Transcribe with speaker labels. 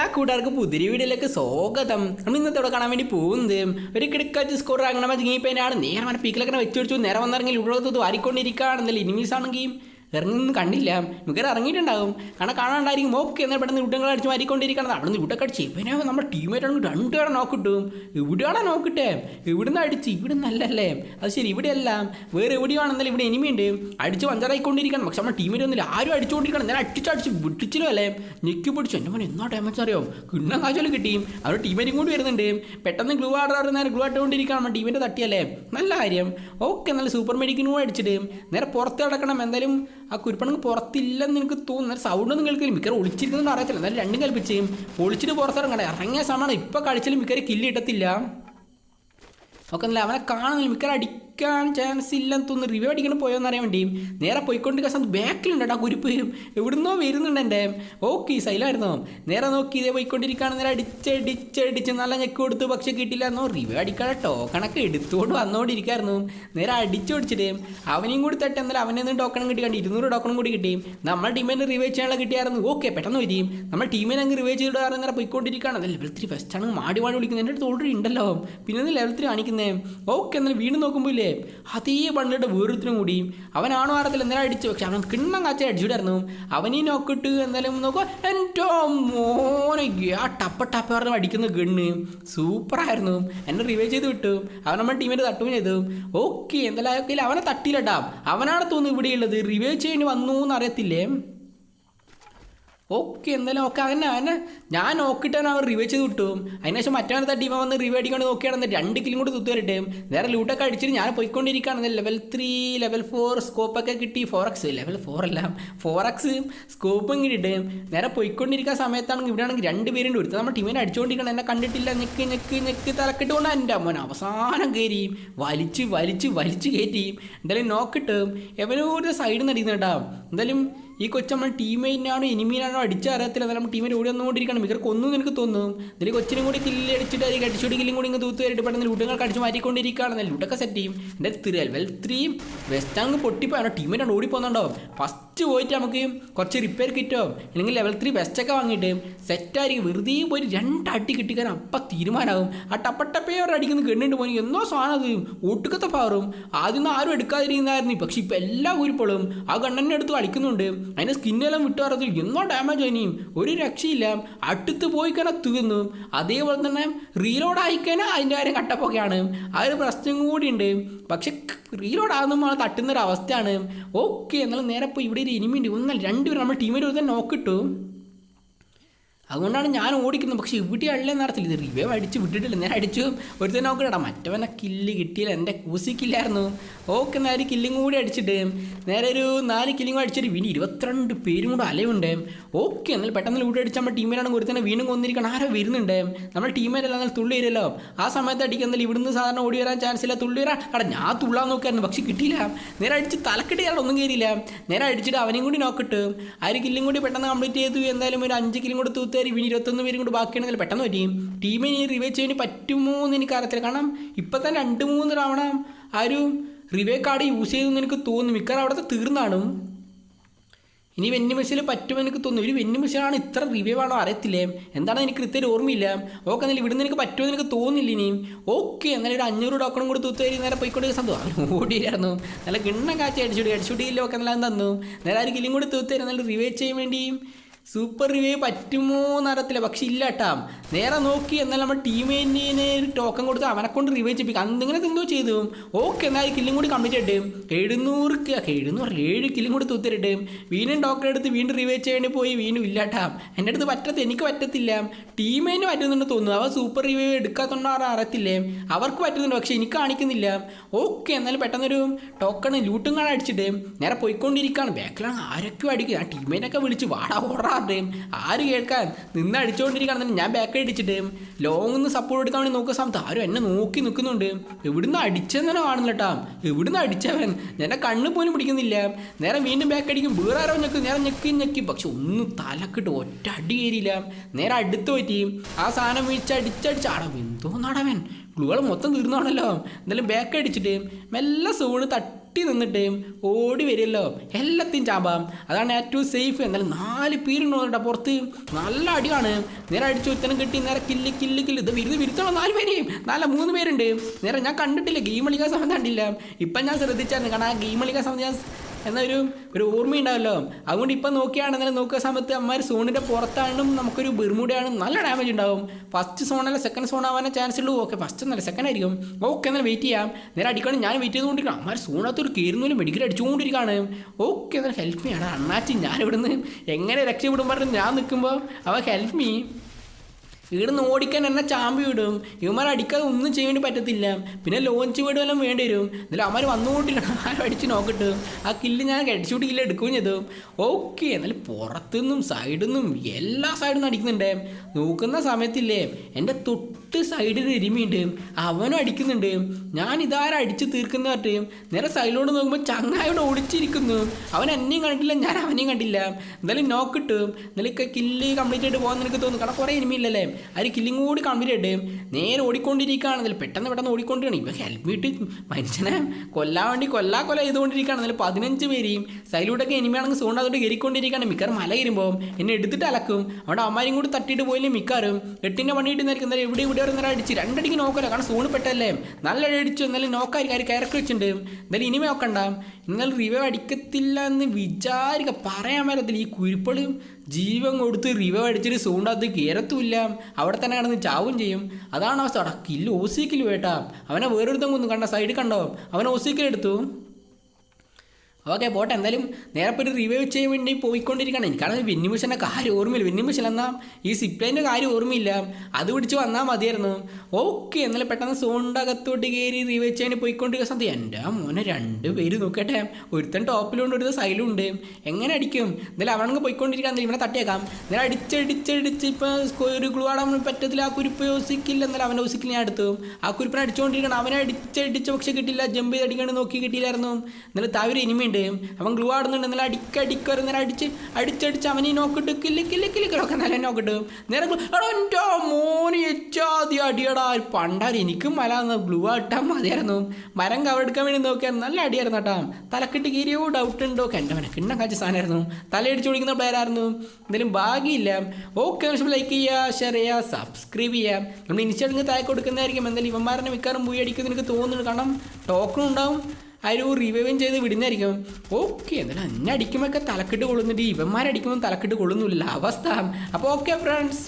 Speaker 1: എല്ലാ കൂട്ടുകാർക്കും പുതിരി വീഡിയോയിലേക്ക് സ്വാഗതം. നമ്മൾ ഇന്നത്തെ ഇവിടെ കാണാൻ വേണ്ടി പോകുന്നത് ഒരു കിടക്കാച്ച് സ്കോർ അങ്ങനെ മതിങ്ങിപ്പോയാണ് നേരെ മറ്റേ പീക്കിലൊക്കെ വെച്ചു വെച്ചു നേരെ വന്നിറങ്ങി ഇവിടെ വാരിക്കൊണ്ടിരിക്കുകയാണെന്നല്ലേ? ഇനിമീസ് ആണെങ്കിൽ ഇറങ്ങുന്നൊന്നും കണ്ടില്ല. മിക്കവാറും ഇറങ്ങിയിട്ടുണ്ടാകും. കാരണം കാണാണ്ടായിരിക്കും. ഓക്കെ എന്നാൽ പെട്ടെന്ന് വിട്ടങ്ങൾ അടിച്ച് മാറിക്കൊണ്ടിരിക്കണം അവിടെ നിന്ന് വിട്ടൊക്കെ അടിച്ച്. ഇവനെ നമ്മുടെ രണ്ട് രണ്ടുപേരെ നോക്കിട്ടും ഇവിടെയാണോ നോക്കിട്ടെ ഇവിടുന്ന് അടിച്ച്. ഇവിടെ നല്ലല്ലേ അത് ശരി ഇവിടെയല്ല. വേറെ എവിടെയാണെന്നാലും ഇവിടെ എനിമിയുണ്ട് അടിച്ച് പഞ്ചറായിക്കൊണ്ടിരിക്കണം. പക്ഷെ നമ്മുടെ ടീമേറ്റ് ഒന്നുമില്ല ആരും അടിച്ചുകൊണ്ടിരിക്കണം. ഞാൻ അടിച്ചടിച്ച് വിട്ടിച്ചിലോ അല്ലേ? ഞെക്കി പിടിച്ചു. എന്റെ മോനെ എന്നാ ഡാമേജ് അറിയോ? കിണ്ണം കാശോലും കിട്ടി. അവർ ടീമേറ്റും കൂടി വരുന്നുണ്ട്. പെട്ടെന്ന് ഗ്ലൂ ആർഡർ നേരെ ഗ്ലൂ ആട്ടുകൊണ്ടിരിക്കണം നമ്മുടെ ടീമിന്റെ തട്ടിയല്ലേ? നല്ല കാര്യം. ഓക്കെ നല്ല സൂപ്പർ മെഡിക്കിനും കൂടെ അടിച്ചിട്ട്. നേരെ പുറത്ത് കിടക്കണം എന്തായാലും ആ കുരുപ്പണങ്ങ് പുറത്തില്ലെന്ന് എനിക്ക് തോന്നുന്നു. സൗണ്ട് ഒന്നും കേൾക്കില്ല. മിക്കവാറും ഒളിച്ചിരിക്കുന്നുണ്ട് അറിയത്തില്ല. എന്നാലും രണ്ടും കൽപ്പിച്ച്. ഒളിച്ചിട്ട് പുറത്തിറങ്ങണേ. ഇറങ്ങിയ സമയമാണ് ഇപ്പം കളിച്ചാലും മിക്കവാറും കില്ല് കിട്ടത്തില്ല. ഒക്കെ അല്ല അവനെ കാണുന്നില്ല. മിക്കവാറും അടിക്കാൻ ചാൻസ് ഇല്ലെന്ന് തോന്നുന്നു. റിവ്യൂ അടിക്കണം പോയോന്ന് അറിയാൻ വേണ്ടി. നേരെ പോയിക്കൊണ്ട് കസം ബാക്കിലുണ്ട് ആ കുരിപ്പ് എവിടുന്നോ വരുന്നുണ്ട് എന്റെ. ഓക്കെ സൈലായിരുന്നോ നേരെ നോക്കി ഇതേ പോയിക്കൊണ്ടിരിക്കുകയാണ്. നേരെ അടിച്ചടിച്ചടിച്ച് നല്ല ഞെക്ക് കൊടുത്തു. പക്ഷെ കിട്ടില്ല എന്നോ റിവ്യൂ അടിക്കാതെ ടോക്കണൊക്കെ എടുത്തുകൊണ്ട് വന്നുകൊണ്ടിരിക്കായിരുന്നു നേരെ അടിച്ചു പിടിച്ചിട്ട് അവനെയും കൂടി തട്ടി. എന്നാലും അവനെ നിന്ന് ടോക്കണം കിട്ടി. കണ്ട്? ഇരുന്നൂറ് ടോക്കണം കൂടി കിട്ടി. നമ്മുടെ ടീമിനെ റിവ്യൂ ചെയ്യാനുള്ള കിട്ടിയായിരുന്നു. ഓക്കെ പെട്ടെന്ന് വരും. നമ്മുടെ ടീമിനെ അങ്ങ് റിവ്യൂ ചെയ്തിട്ട് നേരെ പോയിക്കൊണ്ടിരിക്കുകയാണ്. അത് ലെവൽ ത്രീ ഫസ്റ്റാണ് മാടി മാടി വിളിക്കുന്നത്. എന്റെ അടുത്ത് ഓൾറെഡി ഉണ്ടല്ലോ. പിന്നെ ഒന്ന് ലെവൽ ത്രീ കാണിക്കുന്നത് ഓക്കെ എന്നാലും വീണ്ടും നോക്കുമ്പോൾ ഇല്ലേ? അതേ പണ്ടിട്ട് വേറൊരുത്തരും കൂടി. അവനാണോ അറിയത്തില്ല എന്തായാലും അടിച്ചു പക്ഷെ അവൻ കിണ്ണം കാച്ച അടിച്ചിട്ടായിരുന്നു അവനീ നോക്കിട്ട് എന്തായാലും നോക്കുക എന്റെ മോനെ ആ ടപ്പ ടപ്പ പറഞ്ഞ് അടിക്കുന്ന ഗണ്ണ്. സൂപ്പറായിരുന്നു. എന്നെ റിവൈവ് ചെയ്ത് വിട്ടു. അവൻ നമ്മുടെ ടീമിന്റെ തട്ടുകയും ചെയ്തു. ഓക്കെ എന്തായാലും അവനെ തട്ടിയില്ലട്ടാ അവനാണ് തോന്നുന്നു ഇവിടെയുള്ളത് റിവൈവ് ചെയ്യേണ്ടി വന്നു എന്ന് അറിയത്തില്ലേ ഓക്കെ എന്തായാലും ഓക്കെ അതന്നെ അതന്നെ ഞാൻ നോക്കിയിട്ടാണ് അവർ റിവേ ചെയ്ത് കിട്ടും അതിനുശേഷം മറ്റവനെ ടീം വന്ന് റിവേ അടിക്കൊണ്ട് നോക്കിയാണെന്ന് രണ്ട് കിലും കൂടി തുത്തു വരട്ടെ. നേരെ ലൂട്ടൊക്കെ അടിച്ചിട്ട് ഞാൻ പോയിക്കൊണ്ടിരിക്കുകയാണ്. ലെവൽ ത്രീ ലെവൽ ഫോർ സ്കോപ്പൊക്കെ കിട്ടി. ഫോർ എക്സ് ലെവൽ ഫോർ അല്ല ഫോർ എക്സ് സ്കോപ്പും കിട്ടിയിട്ട് നേരെ പോയിക്കൊണ്ടിരിക്കുന്ന സമയത്താണെങ്കിൽ ഇവിടെ ആണെങ്കിൽ രണ്ട് പേരും ഒരുത്തർ നമ്മുടെ ടീമിനെ അടിച്ചുകൊണ്ടിരിക്കണം എന്നെ കണ്ടിട്ടില്ല. ഞെക്ക് ഞെക്ക് ഞെക്ക് തലക്കെട്ട് കൊണ്ട് എന്റെ അമ്മൻ അവസാനം കയറി വലിച്ച് വലിച്ച് വലിച്ച് കയറ്റി എന്തായാലും നോക്കിട്ട് ഒരു സൈഡിൽ നിന്ന് അടിക്കുന്നുണ്ടാവും എന്തായാലും ഈ കൊച്ചു നമ്മൾ ടീമേറ്റിനാണോ എനിമീനാണോ അടിച്ചറിയത്തില്ല. നമ്മൾ ടീമിനെ ഓടി വന്നുകൊണ്ടിരിക്കണം ഇവർക്ക് ഒന്നും എനിക്ക് തോന്നും. ഇതിൽ കൊച്ചിനും കൂടി കില്ല് അടിച്ചിട്ട് അതിൽ അടിച്ചുകൂടി കില്ലും കൂടി ഇങ്ങനെ തൂത്ത് വരിട്ട് പെട്ടെന്ന് ലൂട്ടങ്ങൾ അടിച്ച് മാറ്റിക്കൊണ്ടിരിക്കുകയാണ്. ലൂട്ടൊക്കെ സെറ്റ് ചെയ്യും. എന്റെ ത്രീ വെൽ ത്രീ വെസ്റ്റ് അങ്ങ് പൊട്ടിപ്പോയാണോ ടീമേറ്റാണ് ഓടിപ്പോന്നുണ്ടോ ഫസ്റ്റ് പോയിട്ട് നമുക്ക് കുറച്ച് റിപ്പയർ കിറ്റോ അല്ലെങ്കിൽ ലെവൽ ത്രീ ബെസ്റ്റൊക്കെ വാങ്ങിയിട്ട് സെറ്റായിരിക്കും വെറുതെ പോയി രണ്ടടി കിട്ടിക്കാൻ അപ്പം തീരുമാനമാകും ആ ടപ്പട്ടപ്പേ അവർ അടിക്കുന്ന കെണ്ണിട്ട് പോയി. എന്നോ സാധനം അത് ഒട്ടുക്കത്തെ പവറും ആദ്യം ആരും എടുക്കാതിരിക്കുന്നതായിരുന്നു പക്ഷെ ഇപ്പം എല്ലാ ഊരിപ്പോളും ആ ഗണ്ണനെ എടുത്ത് കളിക്കുന്നുണ്ട്. അതിന്റെ സ്കിന്നെല്ലാം വിട്ടു പറഞ്ഞത് എന്നോ ഡാമേജ് ഇനിയും. ഒരു രക്ഷയില്ല. അടുത്ത് പോയി കഴിഞ്ഞാൽ തീർന്നു. അതേപോലെ തന്നെ റീലോഡ് ആയിക്കഴിഞ്ഞാൽ അതിന്റെ കാര്യം കട്ടപ്പൊക്കെയാണ്. ആ ഒരു പ്രശ്നം കൂടി ഉണ്ട്. പക്ഷെ റീലോഡ് ആകുമ്പോൾ തട്ടുന്ന അവസ്ഥയാണ്. ഓക്കെ എന്നാലും നേരെ ഇപ്പോൾ ഇവിടെ ഒരു ഇനിമിയുണ്ട് ഒന്നല്ല രണ്ടുപേരും നമ്മുടെ ടീമിൽ ഒരു നോക്കിട്ടു അതുകൊണ്ടാണ് ഞാൻ ഓടിക്കുന്നത്. പക്ഷെ ഇവിടെ അല്ലേ നടത്തില്ല. ഇത് റിവൈവ് അടിച്ച് വിട്ടിട്ടില്ല. ഞാൻ അടിച്ചു ഒരു തന്നെ നോക്കണടാ മറ്റവനെ കില്ല് കിട്ടിയില്ല. എന്റെ കൂസിക്കില്ലായിരുന്നു ഓക്കെ നേരെ കില്ലും കൂടി അടിച്ചിട്ട് നേരെ ഒരു നാല് കില്ലും കൂടി അടിച്ചിട്ട് വീണ്ടും ഇരുപത്തിരണ്ട് പേരും കൂടെ അലയുണ്ട്. ഓക്കെ എന്നാൽ പെട്ടെന്ന് ലൂട്ട് അടിച്ച് നമ്മുടെ ഒരു തന്നെ വീണ്ടും കൊന്നിരിക്കണം ആരോ വരുന്നുണ്ട്. നമ്മൾ ടീമേറ്റല്ല എന്നാൽ തുള്ളി വരുമല്ലോ ആ സമയത്ത് അടിക്കുന്നില്ല ഇവിടുന്ന് സാധാരണ ഓടി വരാൻ ചാൻസ് ഇല്ല. തുള്ളി വരാൻ കടാ ഞാൻ തുള്ളാൻ നോക്കായിരുന്നു പക്ഷെ കിട്ടിയില്ല. നേരെ അടിച്ച് തലക്കെട്ട് ഇയാൾ ഒന്നും കയറിയില്ല നേരെ അടിച്ചിട്ട് അവനെയും കൂടി നോക്കിട്ട് ആ ഒരു കില്ലും കൂടി പെട്ടെന്ന് കംപ്ലീറ്റ് ചെയ്തു. എന്തായാലും ഒരു അഞ്ച് കില്ലും കൂടി തൂത്തേരി വീണ്ടും ഇരുപത്തൊന്ന് പേരും കൂടി ബാക്കിയാണെങ്കിൽ പെട്ടെന്ന് പറ്റിയും ടീമിന് റിവേ ചെയ്യാൻ പറ്റുമോ എന്ന് എനിക്ക് അറിയത്തില്ല. കാരണം ഇപ്പം തന്നെ രണ്ട് മൂന്ന് തവണ ആ ഒരു റിവേ കാർഡ് യൂസ് ചെയ്തെന്ന് എനിക്ക് തോന്നുന്നു. മിക്കവാറും അവിടുത്തെ തീർന്നാണ്. ഇനി വെന്നി മെസ്സിൽ പറ്റുമെന്ന് എനിക്ക് തോന്നുന്നു. ഒരു വെന്നി മെസ്സിലാണ് ഇത്ര റിവ്യൂ ആണോ അറിയത്തില്ലേ? എന്താണ് എനിക്ക് കൃത്യം ഓർമ്മയില്ല. ഓക്കെ എന്നാലും ഇവിടുന്ന് എനിക്ക് പറ്റുമെന്ന് എനിക്ക് തോന്നുന്നില്ല ഇനിയും ഓക്കെ എന്നാലും ഒരു അഞ്ഞൂറ് ഡോക്ടറും കൂടി തൂത്ത് കയറി നേരെ പോയിക്കൊണ്ട് സംഭവം. അവൻ ഓടിയായിരുന്നു നല്ല കിണ്ണം കാച്ചി അടിച്ചുകൂടി അടിച്ചുകൂടിയില്ല ഒക്കെ എന്നാലും തന്നു. നേരെ ആ ഒരു കില്ലും കൂടി തൂത്ത് തരും നല്ല റിവൈവ് ചെയ്യാൻ വേണ്ടിയും സൂപ്പർ റിവ്യൂ പറ്റുമോ എന്നറിയത്തില്ല പക്ഷെ ഇല്ല കേട്ടാ നേരെ നോക്കി എന്നാൽ നമ്മൾ ടീമിനെ ഒരു ടോക്കൺ കൊടുത്ത് അവനെ കൊണ്ട് റിവൈവ് ചെയ്യിപ്പിക്കും. അന്നിങ്ങനെ എന്തോ ചെയ്തു. ഓക്കെ എന്നാൽ കില്ലും കൂടി കംപ്ലീറ്റ് ആയിട്ട്. എഴുന്നൂറ് എഴുന്നൂറ് ഏഴ് കില്ലും കൂടി തൂത്തിട്ട് വീണ്ടും ടോക്കൺ എടുത്ത് വീണ്ടും റിവൈവ് ചെയ്യേണ്ടി പോയി. വീണ്ടും ഇല്ല കേട്ടാ എന്റെ അടുത്ത് പറ്റത്തില്ല എനിക്ക് പറ്റത്തില്ല. ടീമിന് പറ്റുന്നുണ്ട് തോന്നുന്നു. അവ സൂപ്പർ റിവ്യൂ അവർ അറിയത്തില്ലേ. അവർക്ക് പറ്റുന്നുണ്ട് പക്ഷെ എനിക്ക് കാണിക്കുന്നില്ല. ഓക്കെ എന്നാലും പെട്ടെന്നൊരു ടോക്കൺ ലൂട്ടും കാണാൻ അടിച്ചിട്ട് നേരെ പോയിക്കൊണ്ടിരിക്കുകയാണ്. ബാക്കിലാണ് ആരൊക്കെയോ അടിക്കുക ആ ടീമേനൊക്കെ വിളിച്ച് വാടാ ഓടാറുണ്ട് ആര് കേൾക്കാൻ? നിന്ന് അടിച്ചുകൊണ്ടിരിക്കുകയാണെന്ന് ഞാൻ ബാക്ക് അടിച്ചിട്ട് ലോങ് നിന്ന് സപ്പോർട്ട് എടുക്കാൻ വേണ്ടി നോക്കുന്ന സമയത്ത് ആരും എന്നെ നോക്കി നിൽക്കുന്നുണ്ട്. എവിടുന്ന് അടിച്ചെന്ന് തന്നെ കാണുന്നില്ല കേട്ടാ എവിടുന്ന് അടിച്ചവൻ? എന്നെ കണ്ണ് പോലും പിടിക്കുന്നില്ല. നേരെ വീണ്ടും ബാക്ക് അടിക്കും വേറെ ആരോ ഞെക്ക് നേരെ ഞെക്കി ഞെക്കി. പക്ഷെ ഒന്നും തലക്കിട്ട് ഒറ്റ അടി കയറിയില്ല. നേരെ അടുത്ത് പറ്റി ആ സാധനം വീഴ്ച അടിച്ചടിച്ച് അടവ് എന്തോ നടവൻ ഗ്ലൂകൾ മൊത്തം തീർന്നാണല്ലോ എന്തായാലും ബാക്ക് അടിച്ചിട്ട് മെല്ലെ സോണ് തട്ടി തട്ടി നിന്നിട്ട് ഓടി വരുമല്ലോ എല്ലാത്തിനും ചാമ്പാം അതാണ് ഏറ്റവും സേഫ് എന്നാലും നാല് പേരുണ്ടോ പുറത്ത്. നല്ല അടിയാണ്. നേരെ അടിച്ചു ഒരുത്തനം കിട്ടി. നേരെ കില്ല് കില്ല് കില്ല്. ഇത് വിരുന്ന് വിരുത്തണോ നാല് പേരെയും നാല മൂന്ന് പേരുണ്ട്. നേരെ ഞാൻ കണ്ടിട്ടില്ല. ഗെയിം കളിക്കാൻ സമയത്ത് കണ്ടില്ല. ഇപ്പം ഞാൻ ശ്രദ്ധിച്ചായിരുന്നു. കാരണം ആ ഗെയിം കളിക്കാൻ സമയത്ത് ഞാൻ എന്നൊരു ഒരു ഓർമ്മയുണ്ടാവല്ലോ. അതുകൊണ്ട് ഇപ്പം നോക്കിയാണെന്നാലും നോക്കുന്ന സമയത്ത് അമ്മമാർ സോണിന്റെ പുറത്താണെന്നും നമുക്കൊരു ബിർമുടയാണ് നല്ല ഡാമേജ് ഉണ്ടാവും. ഫസ്റ്റ് സോണല്ല സെക്കൻഡ് സോൺ ആവാനേ ചാൻസ് ഉള്ളൂ. ഓക്കെ ഫസ്റ്റ് ഒന്നല്ല സെക്കൻഡ് ആയിരിക്കും. ഓക്കെ എന്നാൽ വെയിറ്റ് ചെയ്യാം. നേരെ അടിക്കണം ഞാൻ വെയിറ്റ് ചെയ്തുകൊണ്ടിരിക്കണം. അമ്മമാർ സോണത്തൊരു കയറുന്നതിലും മെഡിക്കൽ അടിച്ചുകൊണ്ടിരിക്കുകയാണ്. ഓക്കെ എന്നാൽ ഹെൽപ്പ് ചെയ്യണം അണ്ണാച്ചി ഞാൻ ഇവിടുന്ന് എങ്ങനെ രക്ഷപ്പെടും പറഞ്ഞ് ഞാൻ നിൽക്കുമ്പോൾ അവ ഹെൽപ്പ് മീ ഇവിടുന്ന് ഓടിക്കാൻ എന്നെ ചാമ്പി വിടും. ഇവന്മാർ അടിക്കാതെ ഒന്നും ചെയ്യാൻ പറ്റത്തില്ല. പിന്നെ ലോഞ്ച് വീട് വല്ലതും വേണ്ടി വരും. എന്നാലും അവന്മാർ വന്നുകൊണ്ടിരിക്കണം ആരും അടിച്ച് നോക്കിട്ട്. ആ കില്ല് ഞാൻ അടിച്ചുകൂടി കില്ല് എടുക്കുകയും ചെയ്തു. ഓക്കെ എന്നാലും പുറത്തുനിന്നും സൈഡിൽ നിന്നും എല്ലാ സൈഡിൽ നിന്നും അടിക്കുന്നുണ്ട്. നോക്കുന്ന സമയത്തില്ലേ എന്റെ തൊട്ട് സൈഡിൽ എരുമിയുണ്ട്. അവനും അടിക്കുന്നുണ്ട്. ഞാൻ ഇതാരും അടിച്ച് തീർക്കുന്ന പറ്റി നേരെ സൈഡിലോട്ട് നോക്കുമ്പോൾ ചങ്ങായോട് ഓടിച്ചിരിക്കുന്നു. അവൻ എന്നെയും കണ്ടില്ല ഞാൻ അവനെയും കണ്ടില്ല. എന്തായാലും നോക്കിട്ട് എന്നാലും കില്ല് കംപ്ലീറ്റ് ആയിട്ട് പോകാൻ എനിക്ക് തോന്നുന്നു. കാരണം കുറേ എനിമില്ലല്ലേ ഒരു കില്ലിങ് കൂടി കംപ്ലീറ്റ് ആയിട്ട് നേരെ ഓടിക്കൊണ്ടിരിക്കുകയാണെന്നില്ല പെട്ടെന്ന് പെട്ടെന്ന് ഓടിക്കൊണ്ടിരിക്കണം ഇപ്പം ഹെൽമെറ്റ് മനുഷ്യനെ കൊല്ലാൻ വേണ്ടി കൊല്ലാ കൊല ചെയ്തുകൊണ്ടിരിക്കുകയാണെന്നില്ല പതിനഞ്ച് പേരെയും സൈലൂട്ടൊക്കെ എനിമിയാണെങ്കിൽ സോണ്ട് അതോട്ട് കയറിക്കൊണ്ടിരിക്കുകയാണ്. മിക്കാറും മല കയറുമ്പോൾ എന്നെ എടുത്തിട്ട് അലക്കും. അവിടെ അമ്മാരും കൂടി തട്ടിയിട്ട് പോയില്ലേ മിക്കാറും എട്ടിന്റെ പണി കിട്ടുന്നതായിരിക്കും എന്നാലും ഇവിടെ ഇവിടെ നേരം അടിച്ച് രണ്ടടിക്ക് നോക്കല്ലോ കാരണം സോണ് പെട്ടല്ലേ നല്ല അടി അടിച്ചു. എന്നാലും നോക്കായിരിക്കും ആര് കയറക്കി വെച്ചിട്ടുണ്ട്. എന്തായാലും ഇനിമ നോക്കണ്ട. നിങ്ങൾ റിവൈവ് അടിക്കത്തില്ല എന്ന് വിചാരിക്കുക പറയാൻ പറ്റത്തില്ല ഈ കുരിപ്പളും ജീവൻ കൊടുത്ത് റിവൈവ് അടിച്ചിട്ട് സൂണ്ടാത്ത് കയറത്തുമില്ല അവിടെ തന്നെ കിടന്ന് ചാവും ചെയ്യും. അതാണ് അവസ്ഥ. അടക്കില്ല കില്ല് ഓസിക്കിൽ വേട്ടാ. അവനെ വേറൊരുത്തം കൊന്നു. കണ്ട സൈഡ് കണ്ടോ? അവനെ ഓസിക്കിൽ എടുത്തു. ഓക്കെ പോട്ടെ എന്തായാലും നേരെ പോയിട്ട് റിവൈവ് ചെയ്യാൻ വേണ്ടി പോയിക്കൊണ്ടിരിക്കുകയാണ്. എനിക്കാണെങ്കിൽ വിന്നിമിഷന്റെ കാര്യം ഓർമ്മയില്ല. വിന്നിമിഷൻ എന്നാൽ ഈ സിപ്ലൈന്റെ കാര്യം ഓർമ്മയില്ല. അത് പിടിച്ച് വന്നാൽ മതിയായിരുന്നു. ഓക്കെ എന്നാലും പെട്ടെന്ന് സോണിന്റെ അകത്തോട്ട് കയറി റിവൈവ് ചെയ്യാൻ പോയിക്കൊണ്ടിരിക്കുന്ന സമയത്ത് എന്റെ മോനെ രണ്ട് പേര് നോക്കട്ടെ. ഒരുത്തൻ ടോപ്പിലുണ്ട് ഒരുത്തൻ ഉണ്ട് എങ്ങനെ അടിക്കും? എന്തായാലും അവനങ്ങ് പോയിക്കൊണ്ടിരിക്കാൻ ഇവനെ തട്ടിയേക്കാം. എന്നാലും അടിച്ചടിച്ചടിച്ച് ഇപ്പോൾ ഒരു ഗ്ലൂ ആടാൻ പറ്റത്തില്ല. ആ കുരിപ്പ് യോസിക്കില്ല എന്നാലും അവന്റെ യോസിക്കിൽ ഞാൻ എടുത്തു. ആ കുരിപ്പിനെ അടിച്ചുകൊണ്ടിരിക്കണം അവനെ അടിച്ചടിച്ച് പക്ഷെ കിട്ടില്ല ജമ്പ് ചെയ്ത് അടിക്കാണ്ട് നോക്കി കിട്ടിയില്ലായിരുന്നു. എന്നാലും താവര് ഇനിമയുണ്ട് അവൻ ഗ്ലൂ ആടുന്നുണ്ട്. എന്നാലും അടിക്കടിക്കറി നേരെ അടിച്ച് അടിച്ചടിച്ച് അവൻ ഈ നോക്കിട്ട് കില്ല് കില്ല് കില്ലിക്കലൊക്കെ കിലൊക്കെ നല്ല നോക്കിട്ട് നേരെ എടാ എന്റെ മോന് എച്ചാതി അടിയടാ. പണ്ടാൽ എനിക്കും മല ഗ്ലൂ ആട്ടാൻ മതിയായിരുന്നു. മരം കവറെടുക്കാൻ വേണ്ടി നോക്കിയാൽ നല്ല അടിയായിരുന്നു കേട്ടാ. തലക്കിട്ട് കീരിയോ ഡൗട്ട് ഉണ്ടോ? എന്റെ മനെ കിണ്ണം കാച്ച സാധനമായിരുന്നു. തലയടിച്ച് വിളിക്കുന്ന പ്ലെയർ ആയിരുന്നു എന്തെങ്കിലും ഭാഗ്യമില്ല. ഓക്കെ ലൈക്ക് ചെയ്യുക ഷെയർ ചെയ്യുക സബ്സ്ക്രൈബ് ചെയ്യുക. നമ്മൾ ഇൻസ്റ്റാളിങ് താഴെ കൊടുക്കുന്നതായിരിക്കും. എന്തായാലും ഇവന്മാരനെ മിക്കാറും പോയി അടിക്കുന്നതിനൊക്കെ എനിക്ക് തോന്നുന്നു കാരണം ടോക്കൺ ഉണ്ടാവും. ഒരു റിവൈവും ചെയ്ത് വിടുന്നതായിരിക്കും. ഓക്കെ എന്നാലും എന്നെ അടിക്കുമ്പോഴൊക്കെ തലക്കെട്ട് കൊള്ളുന്നുണ്ട്. ഇവന്മാരടിക്കുമ്പോൾ തലക്കെട്ട് കൊള്ളുന്നില്ല അവസ്ഥ. അപ്പോൾ ഓക്കെ ഫ്രണ്ട്സ്